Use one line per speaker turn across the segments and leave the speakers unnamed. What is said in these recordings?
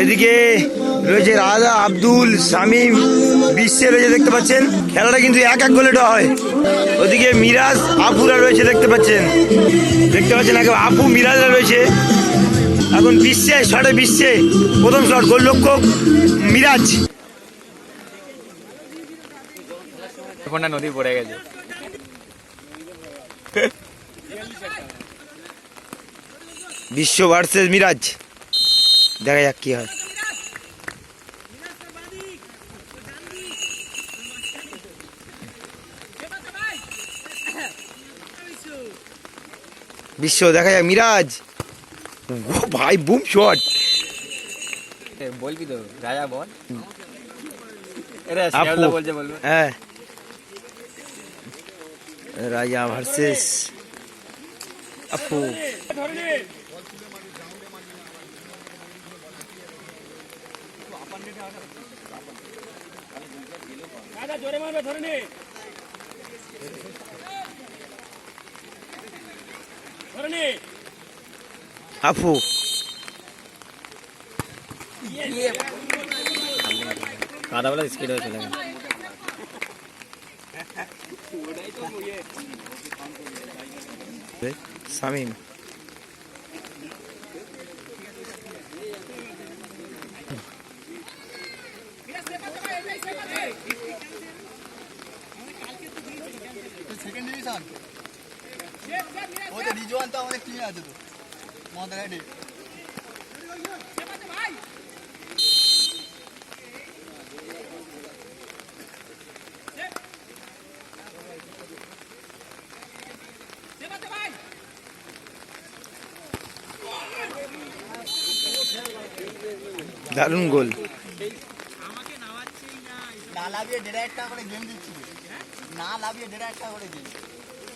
এদিকে রয়েছে রাজা আব্দুল শামীম বিশ্বে রয়েছে দেখতে পাচ্ছেন। খেলাটা কিন্তু এক এক গোলে হয়। ওদিকে মিরাজ আপুরা রয়েছে দেখতে পাচ্ছেন। দেখতে পাচ্ছেন এখন আপু মিরাজরা রয়েছে। এখন বিশ্বে শটে বিশ্বে প্রথম শট গোলরক্ষক মিরাজ।
নদী পড়ে গেছে।
বিশ্ব ভার্সেস মিরাজ। দেখা যাক কি হয়। বিশ্ব দেখা যাক মিরাজ। ও ভাই বুম শট
বলবি তো রাজা বল। এটা
আপু।
বলছে বলবে
হ্যাঁ রাজা ভার্সেস আপু। আপু
কাদা বলা স্কিড হয়ে চলে গেল
শামিম
ডিভিশন ওদের রিজওয়ান তো আমাদের টিমে আছে তো। মহাদাঘাটে
দারুণ গোল।
না লাভিয়ে দেড় হাজার টাকা করে গেম দিচ্ছি। না লাভিয়ে দেড় হাজার টাকা করে গেম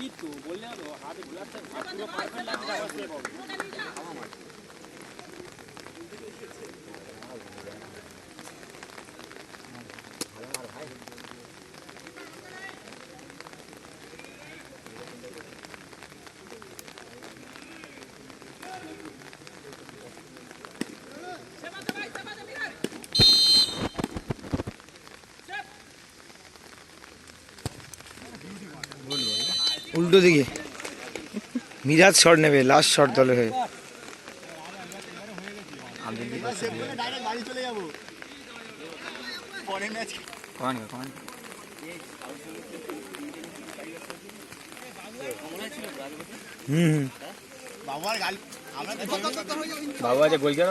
করতে
উল্টো দিকে মিরাজ শট নেবে লাস্ট শট দলের হয়ে
ডাইরেক্ট বাড়ি চলে যাব পরের ম্যাচ
কমান কমান
হুম হুম
বাবার গাল আমরা তো
বাবু আছে গোল কেন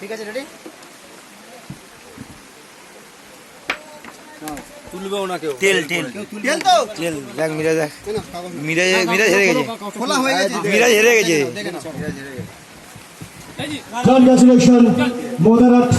ঠিক আছে রেডি
তেল তেল।
তেল তো?
তেল দেখ মিরাজ দেখ। মিরাজ মিরাজ হেরে গেছে।
খোলা হয়ে গেছে।
মিরাজ হেরে গেছে।
Congratulations, Moderate